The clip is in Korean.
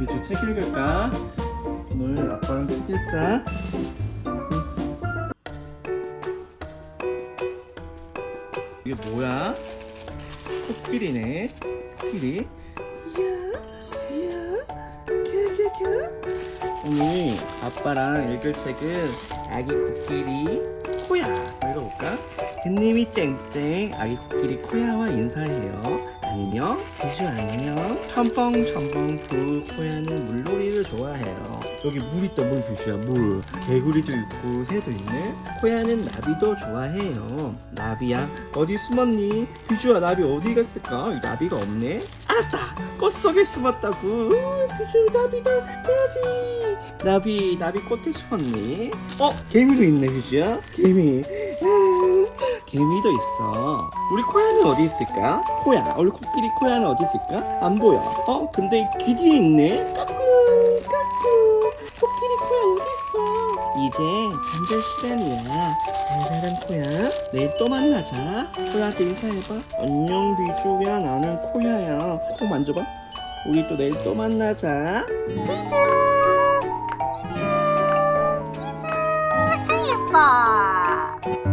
이쪽 책 읽을까? 오늘 아빠랑 책 읽자. 이게 뭐야? 코끼리네. 코끼리. 오늘 아빠랑 읽을 책은 아기 코끼리 코야 읽어볼까? 햇님이 쨍쨍 아기 코끼리 코야와 인사해요 안녕 비주 안녕 첨벙 첨벙 부 코야는 물놀이를 좋아해요. 여기 물 있다 물 비주야 물. 개구리도 있고 새도 있네. 코야는 나비도 좋아해요. 나비야 어디 숨었니? 비주야 나비 어디 갔을까? 이 나비가 없네. 알았다 꽃 속에 숨었다고. 으, 비주 나비다 나비. 나비 나비 꽃에 숨었니? 어 개미도 있네 비주야. 개미. 음, 개미도 있어. 우리 코야는 어디 있을까? 코야 우리 코끼리 코야는 어디 있을까? 안 보여. 어 근데 귀 뒤에 있네. 까꿍 까꿍. 코끼리 코야 여기 있어. 이제 잠잘 시간이야. 잘 자란 코야 내일 또 만나자. 코야한테 인사해봐. 안녕 비주야. 나는 코야야. 코 만져봐. 우리 또 내일 또 만나자. 예뻐.